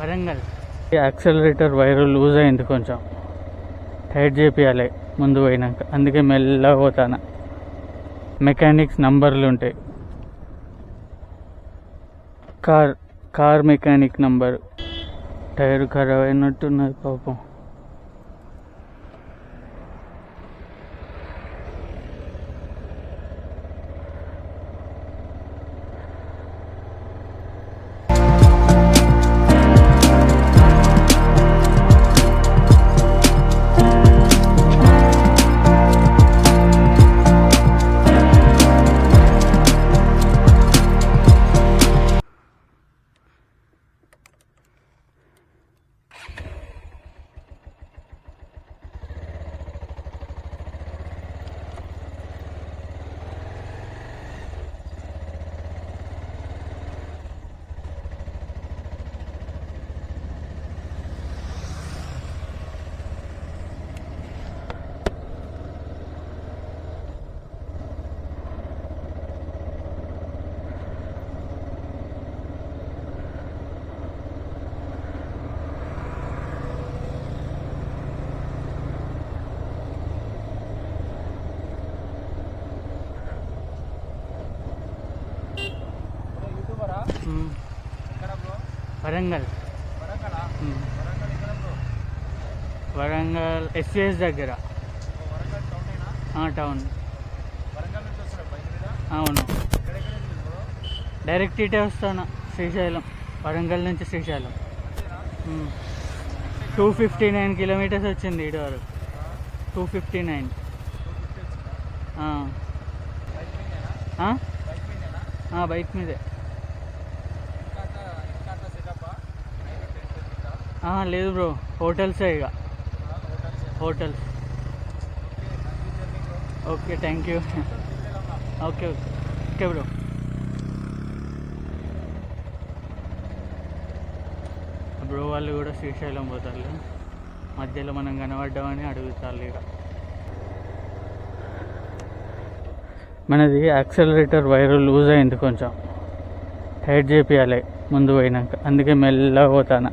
Warangal. Accelerator wire loose అయింది కొంచెం. Tight చేపియాలి ముందు పోయినాక. అందుకే మెల్లగా పోతాను. మెకానిక్స్ నంబర్లు ఉంటాయి. Car car mechanic number tyre ఖరాబ్ అయినట్టున్నది పాపం. వరంగల్. వరంగల్ ఎస్విఎస్ దగ్గర. టౌన్ అవును. డైరెక్ట్ ఇటే వస్తాను శ్రీశైలం. వరంగల్ నుంచి Srisailam. Two fifty nine kilometres వచ్చింది ఇటు వరకు. Two fifty nine. బైక్ మీదే ఇంకా అట్లా ఇంకా అట్లా సెటప్పా ఆ, లేదు బ్రో. హోటల్సే ఇక hotels okay thank you okay okay okay bro bro వాళ్ళు కూడా శ్రీశైలం పోతారు మధ్యలో మనం కనబడ్డామని అడుగుతారు ఇక. మనది యాక్సలరేటర్ వైర్ లూజ్ అయింది కొంచెం. టైట్ చేపియాలి ముందు పోయినాక. అందుకే మెల్లగా పోతాను.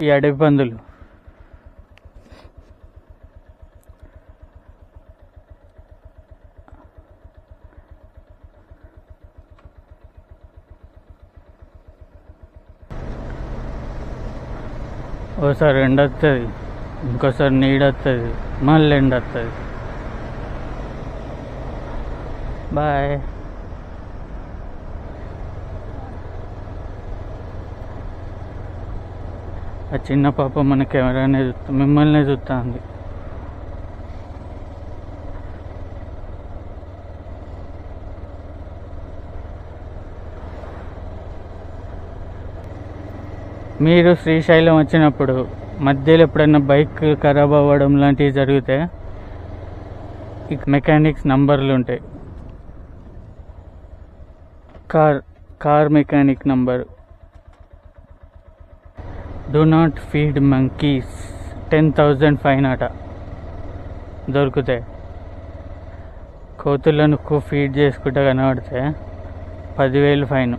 ఈ అడవి పందులు ఓసారి ఎండ వస్తుంది ఇంకోసారి నీడ వస్తుంది మళ్ళీ ఎండ వస్తుంది బాయ్. ఆ చిన్న పాప మన కెమెరానే చూస్తా మిమ్మల్నే చూస్తుంది. మీరు శ్రీశైలం వచ్చినప్పుడు మధ్యలో ఎప్పుడైనా బైక్ ఖరాబ్ అవ్వడం లాంటివి జరిగితే ఈ మెకానిక్స్ నంబర్లు ఉంటాయి. Car car mechanic number. Do not feed monkeys ten thousand fine అట దొరుకుతాయి. కోతులను ఫీడ్ చేసుకుంటా కనబడితే పదివేలు ఫైన్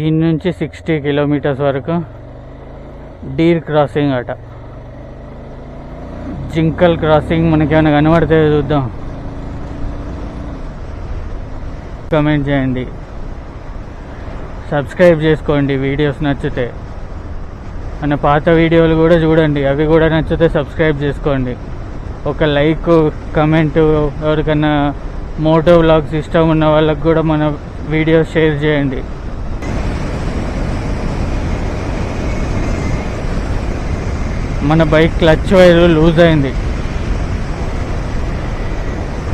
ఈ నుంచి సిక్స్టీ కిలోమీటర్స్ వరకు డీర్ క్రాసింగ్ అట జింకల్ క్రాసింగ్ మనకి ఏమైనా కనబడితే చూద్దాం. కమెంట్ చేయండి. సబ్స్క్రైబ్ చేసుకోండి వీడియోస్ నచ్చితే. మన పాత వీడియోలు కూడా చూడండి. అవి కూడా నచ్చితే సబ్స్క్రైబ్ చేసుకోండి. ఒక లైక్ కమెంట్ ఎవరికన్నా మోటో వ్లాగ్స్ ఇష్టం ఉన్న వాళ్ళకి కూడా మన వీడియోస్ షేర్ చేయండి. మన బైక్ క్లచ్ వైర్ లూజ్ అయింది.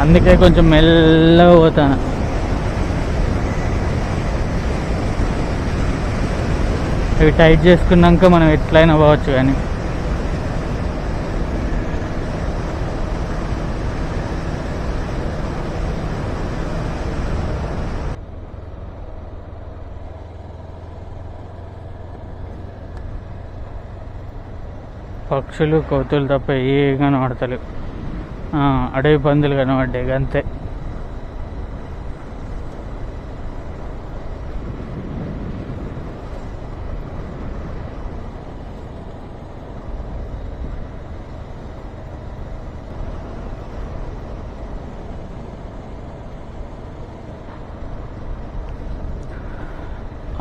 అందుకే కొంచెం మెల్లగా పోతాను. ఇవి టైట్ చేసుకున్నాక మనం ఎట్లయినా పోవచ్చు కానీ. పక్షులు కోతులు తప్ప ఏ కనబడతలేవు. అడవి పందులు కనబడ్డాయి అంతే.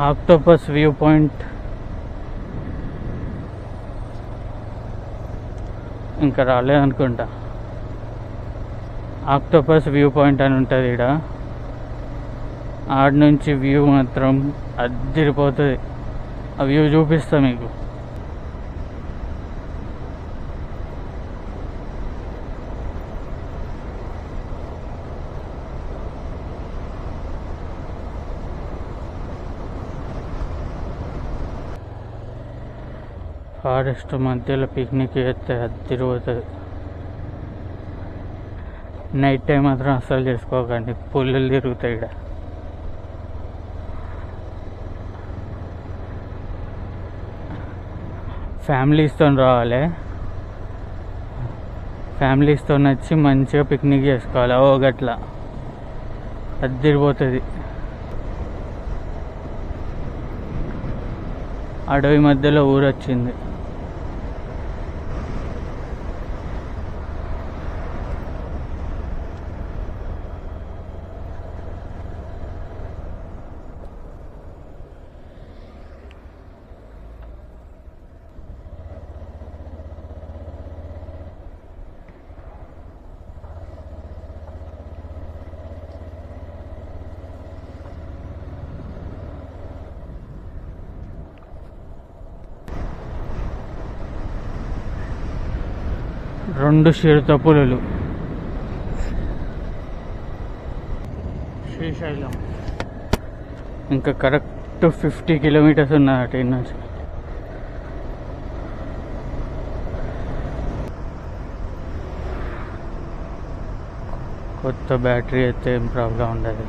ఆక్టోపస్ వ్యూ పాయింట్ ఇంకా రాలేదనుకుంటా ఆక్టోపస్ వ్యూ పాయింట్ అని ఉంటుంది ఇక్కడ ఆడ నుంచి వ్యూ మాత్రం అద్దరిపోతుంది. ఆ వ్యూ చూపిస్తా మీకు. ఫారెస్ట్ మధ్యలో పిక్నిక్ చేస్తే అది తిరుగుతుంది. నైట్ టైం మాత్రం అస్సలు చేసుకోకండి. పుల్లులు తిరుగుతాయి ఇక్కడ. ఫ్యామిలీస్తో రావాలి. ఫ్యామిలీస్తో వచ్చి మంచిగా పిక్నిక్ చేసుకోవాలి. ఓ గట్ల. అద్దరిపోతుంది అడవి మధ్యలో ఊరు వచ్చింది రెండు చిరుత పులులు. శ్రీశైలం. ఇంకా కరెక్ట్ ఫిఫ్టీ కిలోమీటర్స్ ఉన్నదట నుంచి. కొత్త బ్యాటరీ అయితే ఏం ప్రాబ్లం ఉండదు.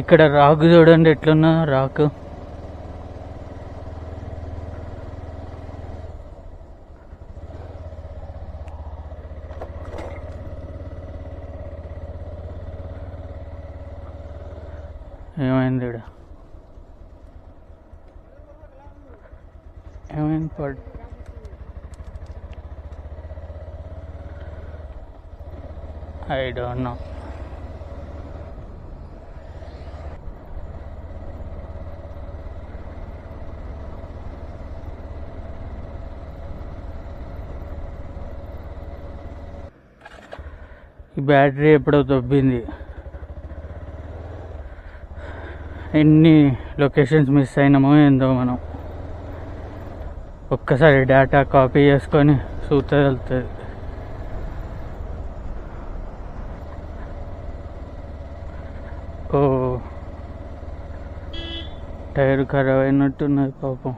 ఇక్కడ రాకు చూడండి ఎట్లున్నా రాకు. ఏమైంది ఇక్కడ? ఏమైంది పడ్ ఐ డోంట్ నో ఈ బ్యాటరీ ఎప్పుడో దొబ్బింది. ఎన్ని లొకేషన్స్ మిస్ అయినామో ఏందో మనం. ఒక్కసారి డేటా కాపీ చేసుకొని చూస్తే వెళ్తుంది ఓ టైర్ ఖరాబ్ అయినట్టున్నది పాపం.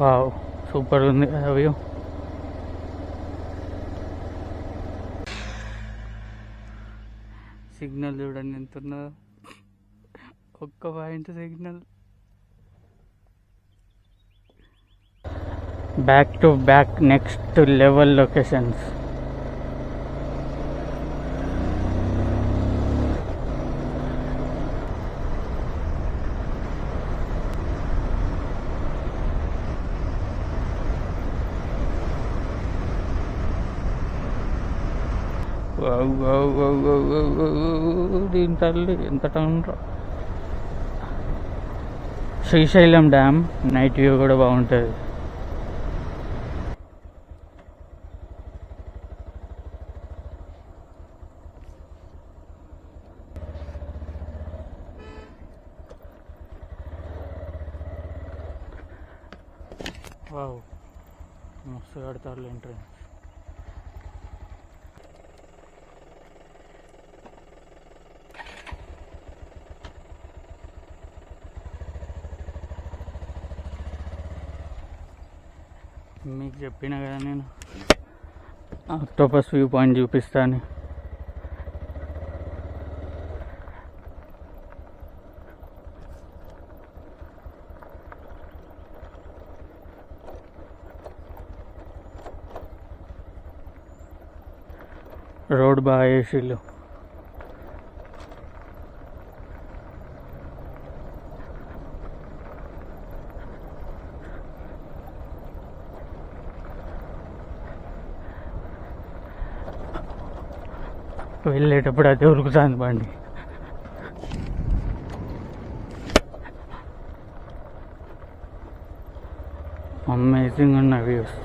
వావ్ సూపర్ ఉంది కదా వ్యూ. సిగ్నల్ చూడండి ఎంత ఉన్నదో. ఒక్క point signal. Back to back next level locations దీని తల్లి ఎంత టౌన్ రా. శ్రీశైలం డ్యామ్ నైట్ వ్యూ కూడా బాగుంటుంది. వావ్. మస్తు కడతారు ఎంట్రన్స్ మీకు చెప్పిన కదా నేను ఆక్టోపస్ వ్యూ పాయింట్ చూపిస్తాను రోడ్ బాగా వేసిళ్ళు వెళ్ళేటప్పుడు అదే ఉరుకుతుంది బండి. అమేజింగ్ ఉన్న వ్యూస్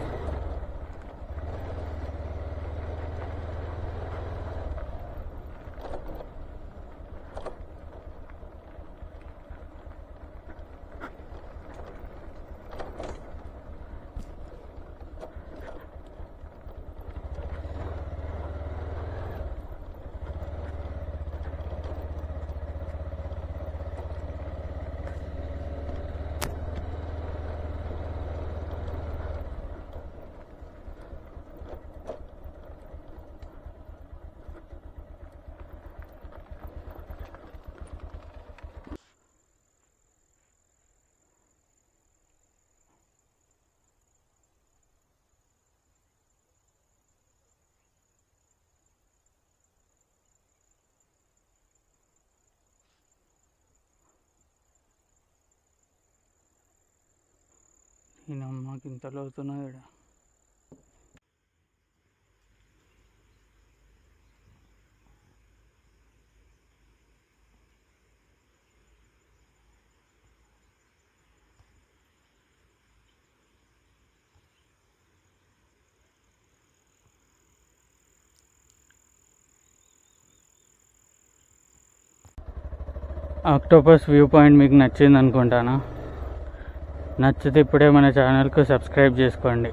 ఈయన అమ్మకి ఇంత లోతున్నది ఇక్కడ ఆక్టోపస్ వ్యూ పాయింట్ మీకు నచ్చింది అనుకుంటానా నచ్చితే ఇప్పుడే మన ఛానల్కు సబ్స్క్రైబ్ చేసుకోండి.